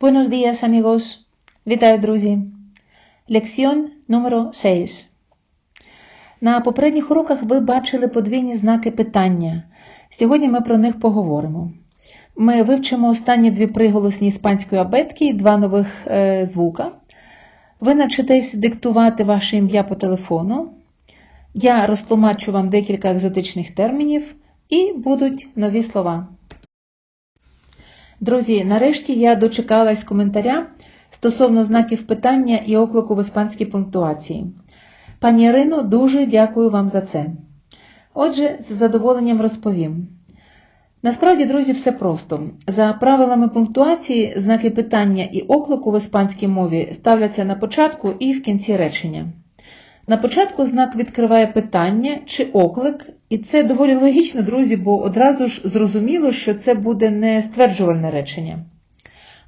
Buenos días, amigos. Вітаю, друзі. Лекціон номер 6. На попередніх уроках ви бачили подвійні знаки питання. Сьогодні ми про них поговоримо. Ми вивчимо останні дві приголосні іспанської абетки і два нових е, звука. Ви навчитесь диктувати ваше ім'я по телефону. Я розтлумачу вам декілька екзотичних термінів і будуть нові слова. Друзі, нарешті я дочекалась коментаря стосовно знаків питання і оклику в іспанській пунктуації. Пані Ірино, дуже дякую вам за це. Отже, з задоволенням розповім. Насправді, друзі, все просто. За правилами пунктуації, знаки питання і оклику в іспанській мові ставляться на початку і в кінці речення. На початку знак відкриває питання чи оклик, і це доволі логічно, друзі, бо одразу ж зрозуміло, що це буде не стверджувальне речення.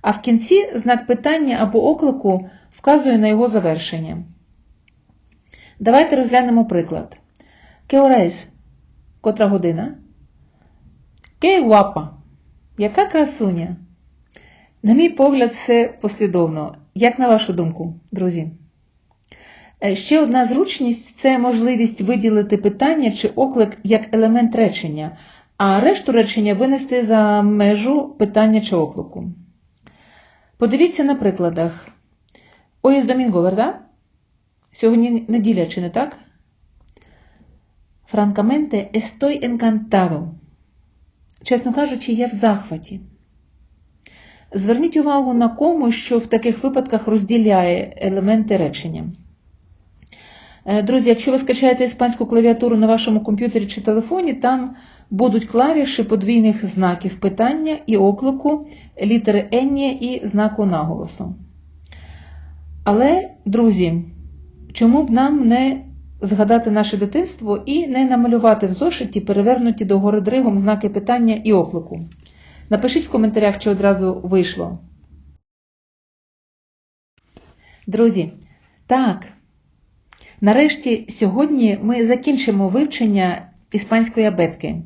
А в кінці знак питання або оклику вказує на його завершення. Давайте розглянемо приклад. ¿Qué hora es? Котра година? «Qué guapa? Яка красуня? На мій погляд, все послідовно. Як на вашу думку, друзі? Е, Ще одна зручність це можливість виділити питання чи оклик як елемент речення, а решту речення винести за межу питання чи оклику. Подивіться на прикладах. Es domingo, ¿verdad? Сьогодні неділя, чи не так? Francamente, estoy encantado. Чесно кажучи, я в захваті. Зверніть увагу на кому, що в таких випадках розділяє елементи речення. Е, Друзі, якщо ви скачаєте іспанську клавіатуру на вашому комп'ютері чи телефоні, там будуть клавіші подвійних знаків питання і оклику, літери енні і знаку наголосу. Але, друзі, чому б нам не згадати наше дитинство і не намалювати в зошиті перевернуті догори дригом знаки питання і оклику? Напишіть в коментарях, чи одразу вийшло. Друзі, так. Нарешті сьогодні ми закінчимо вивчення іспанської абетки.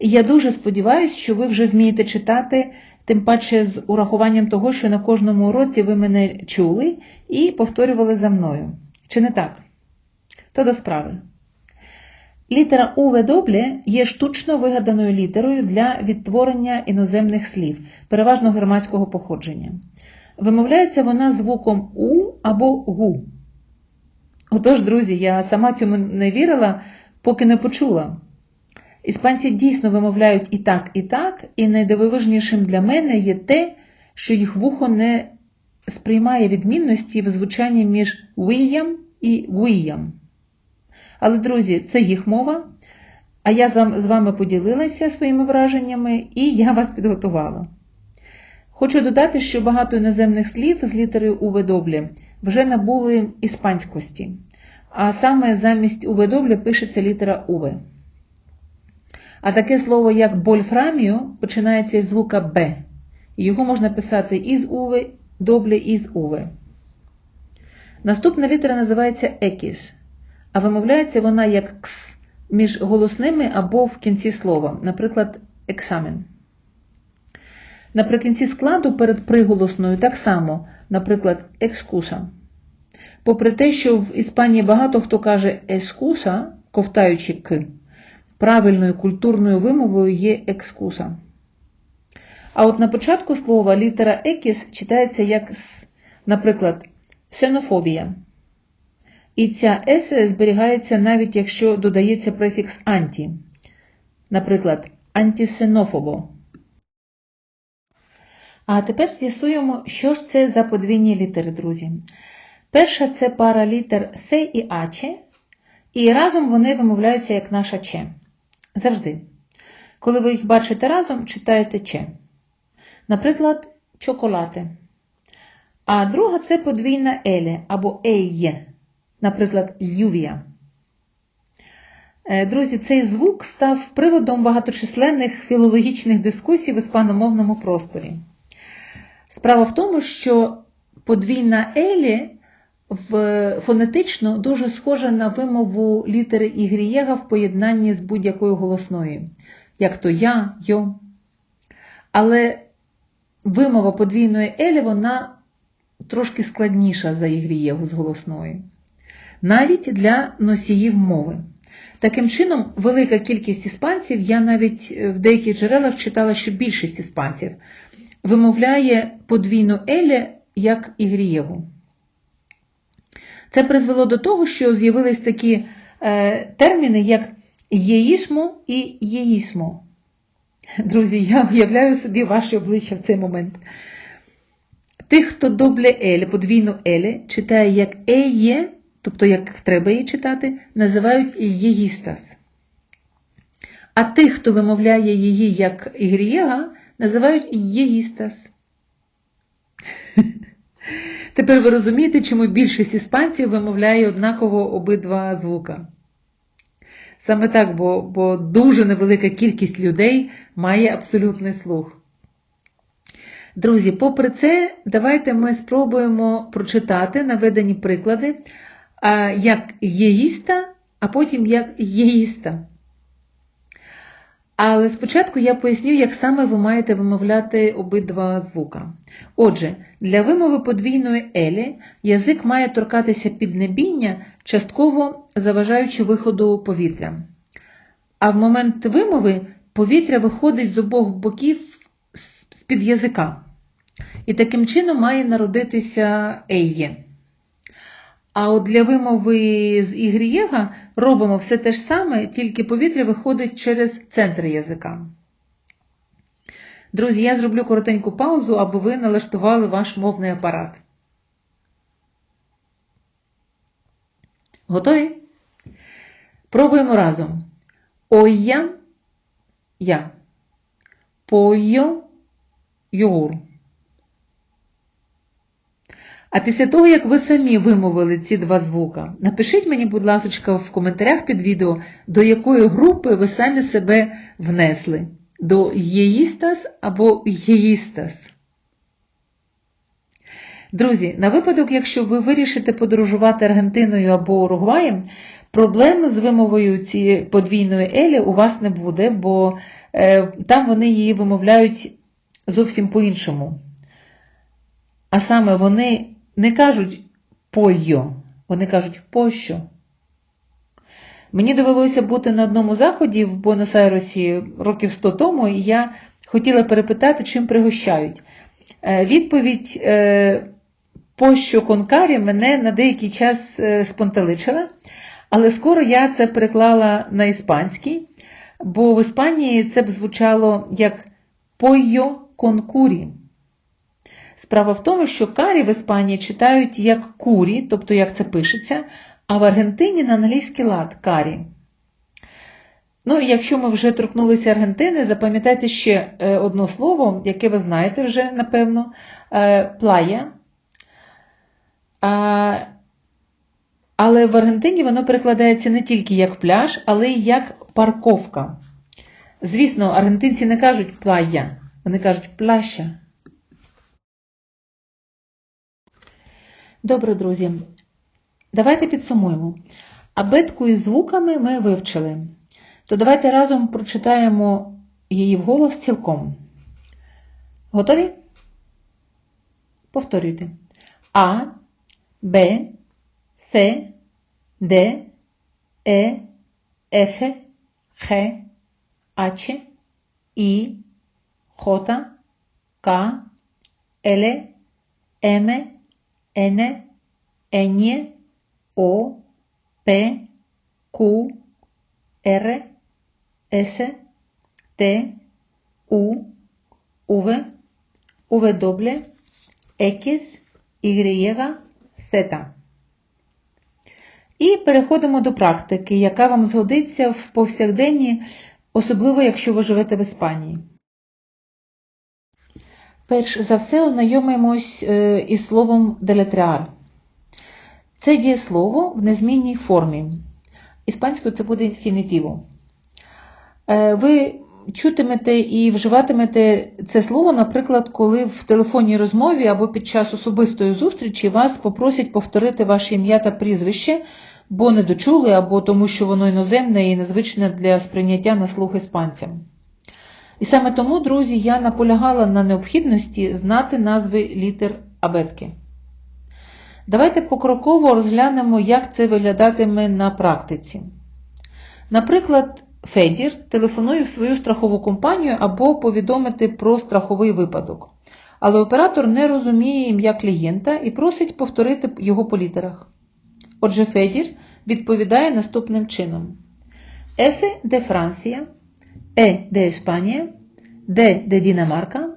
І я дуже сподіваюся, що ви вже вмієте читати, тим паче з урахуванням того, що на кожному уроці ви мене чули і повторювали за мною. Чи не так? То до справи. Літера UW є штучно вигаданою літерою для відтворення іноземних слів, переважно громадського походження. Вимовляється вона звуком У або ГУ. Отож, друзі, я сама цьому не вірила, поки не почула. Іспанці дійсно вимовляють і так, і так, і найдивовижнішим для мене є те, що їх вухо не сприймає відмінності в звучанні між «віям» і «віям». Але, друзі, це їх мова, а я з вами поділилася своїми враженнями і я вас підготувала. Хочу додати, що багато іноземних слів з літерою «УВ» вже набули іспанськості, а саме замість «УВ» пишеться літера «УВ». А таке слово, як больфраміо, починається із звука Б. Його можна писати із «УВ», добле із «УВ». Наступна літера називається екіс, а вимовляється вона як кс між голосними або в кінці слова, наприклад, екзамен. Наприкінці складу перед приголосною так само, наприклад, екскуса. Попри те, що в Іспанії багато хто каже ескуса, ковтаючи к, правильною культурною вимовою є екскуса. А от на початку слова літера екіс читається як с, наприклад, сенофобія. І ця есе зберігається навіть якщо додається префікс анті, наприклад, антисенофобо. А тепер з'ясуємо, що ж це за подвійні літери, друзі. Перша це пара літер С і Аче, і разом вони вимовляються як наша Ч. Завжди. Коли ви їх бачите разом, читаєте Ч. Наприклад, чоколати. А друга це подвійна еле або ейє, наприклад, ювія. Друзі, цей звук став приводом багаточисленних філологічних дискусій в іспаномовному просторі. Справа в тому, що подвійна елі в фонетично дуже схожа на вимову літери ігрієга в поєднанні з будь-якою голосною, як то я, йо. Але вимова подвійної елі, вона трошки складніша за ігрієгу з голосної. Навіть для носіїв мови. Таким чином, велика кількість іспанців, я навіть в деяких джерелах читала, що більшість іспанців вимовляє подвійну елі як ігрієгу. Це призвело до того, що з'явились такі е, терміни, як єїсмо і єїсмо. Друзі, я уявляю собі ваші обличчя в цей момент. Тих, хто добле елі, подвійну елі, читає як еє, тобто як треба її читати, називають єїстас. А тих, хто вимовляє її як ігрієга, називають єїстас. Тепер ви розумієте, чому більшість іспанців вимовляє однаково обидва звука. Саме так, бо, бо дуже невелика кількість людей має абсолютний слух. Друзі, попри це, давайте ми спробуємо прочитати наведені приклади, як єїста, а потім як єїста. Але спочатку я поясню, як саме ви маєте вимовляти обидва звука. Отже, для вимови подвійної елі язик має торкатися піднебіння, частково заважаючи виходу повітря. А в момент вимови повітря виходить з обох боків з-під язика. І таким чином має народитися ейє. А от для вимови з ігрієга робимо все те ж саме, тільки повітря виходить через центр язика. Друзі, я зроблю коротеньку паузу, аби ви налаштували ваш мовний апарат. Готові? Пробуємо разом. Оя я. Пойо йогур. А після того, як ви самі вимовили ці два звука, напишіть мені, будь ласка, в коментарях під відео, до якої групи ви самі себе внесли. До єїстас або єїстас. Друзі, на випадок, якщо ви вирішите подорожувати Аргентиною або Уругваєм, проблем з вимовою цієї подвійної елі у вас не буде, бо е, там вони її вимовляють зовсім по-іншому. А саме вони не кажуть пойо, вони кажуть пощо. Мені довелося бути на одному заході в Буенос-Айресі років 100 тому, і я хотіла перепитати, чим пригощають. Е, відповідь е, пощо конкарі мене на деякий час е, спонтеличила, але скоро я це переклала на іспанський, бо в Іспанії це б звучало як пойо конкурі. Справа в тому, що карі в Іспанії читають як курі, тобто як це пишеться, а в Аргентині на англійський лад карі. Ну, і якщо ми вже торкнулися Аргентини, запам'ятайте ще е, одне слово, яке ви знаєте вже, напевно, е, плая. Але в Аргентині воно перекладається не тільки як пляж, але й як парковка. Звісно, аргентинці не кажуть плая, вони кажуть пляща. Добре, друзі, давайте підсумуємо. Абетку із звуками ми вивчили. То давайте разом прочитаємо її вголос цілком. Готові? Повторюйте. А, Б, С, Д, Е, Ф, Х, H, I, J, К, Л, М, N, Ñ, O, P, Q, R, S, T, U, V, W, X, Y, Z. І переходимо до практики, яка вам згодиться в повсякденні, особливо якщо ви живете в Іспанії. Перш за все ознайомимось е, із словом делетреар. Це дієслово в незмінній формі. Іспанською це буде інфінітиво. Е, ви чутимете і вживатимете це слово, наприклад, коли в телефонній розмові або під час особистої зустрічі вас попросять повторити ваше ім'я та прізвище, бо не дочули, або тому, що воно іноземне і незвичне для сприйняття на слух іспанцям. І саме тому, друзі, я наполягала на необхідності знати назви літер абетки. Давайте покроково розглянемо, як це виглядатиме на практиці. Наприклад, Федір телефонує в свою страхову компанію або повідомити про страховий випадок. Але оператор не розуміє ім'я клієнта і просить повторити його по літерах. Отже, Федір відповідає наступним чином: F de Francia, E de España, D de Dinamarca,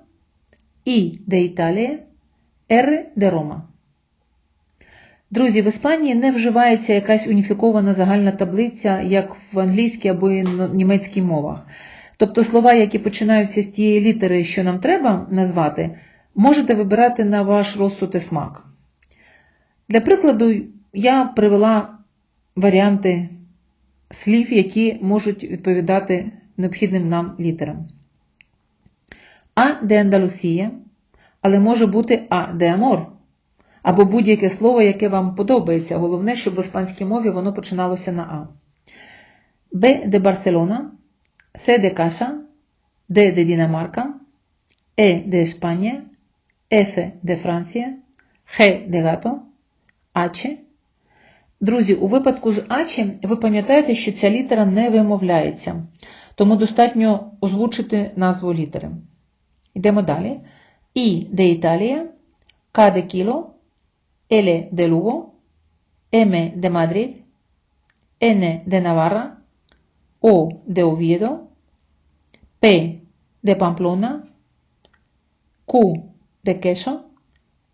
I de Italia, R de Roma. Друзі, в Іспанії не вживається якась уніфікована загальна таблиця, як в англійській або німецькій мовах. Тобто слова, які починаються з тієї літери, що нам треба назвати, можете вибирати на ваш розсуд і смак. Для прикладу, я привела варіанти слів, які можуть відповідати необхідним нам літерам. А де Андалусія, але може бути А де Амор. Або будь-яке слово, яке вам подобається. Головне, щоб в іспанській мові воно починалося на А. Б де Барселона, С де Каша, Д де Дінамарка, Е де Іспанія, Ф де Франція, Х де Гато, Аче. Друзі, у випадку з Аче ви пам'ятаєте, що ця літера не вимовляється, тому достатньо озвучити назву літери. Йдемо далі. І де Італія, К де Кіло, L de Lugo, M de Madrid, N de Navarra, O de Oviedo, P de Pamplona, Q de Queso,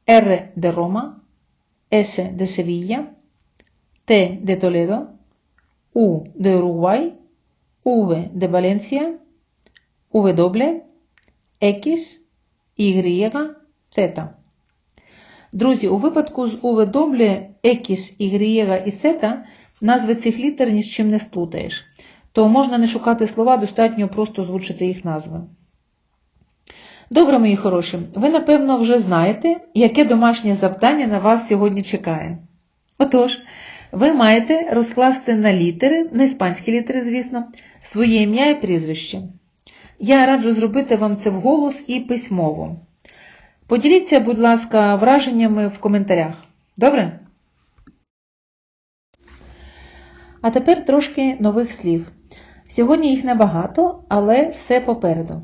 R de Roma, S de Sevilla, T de Toledo, U de Uruguay, V de Valencia, W, X, Y, Z. Друзі, у випадку з UW, Екіс, Y і Сета назви цих літер ні з чим не сплутаєш, то можна не шукати слова, достатньо просто звучити їх назви. Добре, мої хороші, ви, напевно, вже знаєте, яке домашнє завдання на вас сьогодні чекає. Отож, ви маєте розкласти на літери, на іспанські літери, звісно, своє ім'я і прізвище. Я раджу зробити вам це вголос і письмово. Поділіться, будь ласка, враженнями в коментарях. Добре? А тепер трошки нових слів. Сьогодні їх небагато, але все попереду.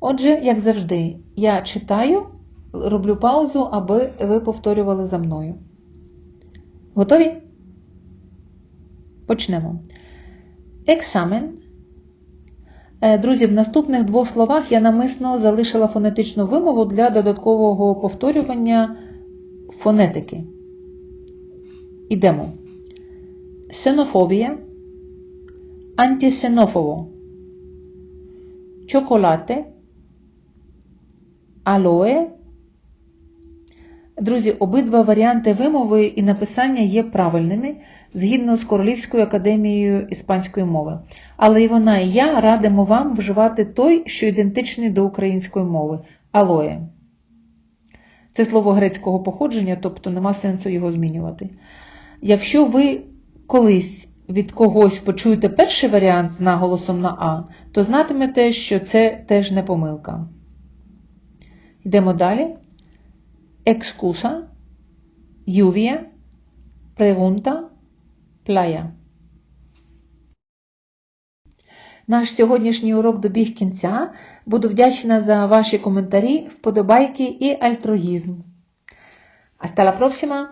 Отже, як завжди, я читаю, роблю паузу, аби ви повторювали за мною. Готові? Почнемо. Екзамен. Друзі, в наступних двох словах я намисно залишила фонетичну вимову для додаткового повторювання фонетики. Ідемо. Сенофобія, антисенофово, чоколате, алоe. Друзі, обидва варіанти вимови і написання є правильними згідно з Королівською академією іспанської мови. Але і вона, і я радимо вам вживати той, що ідентичний до української мови алоє. Це слово грецького походження, тобто нема сенсу його змінювати. Якщо ви колись від когось почуєте перший варіант з наголосом на А, то знатимете, що це теж не помилка. Йдемо далі. Екскуса, lluvia, pregunta, playa. Наш сьогоднішній урок добіг кінця. Буду вдячна за ваші коментарі, вподобайки і альтруїзм. Hasta la próxima!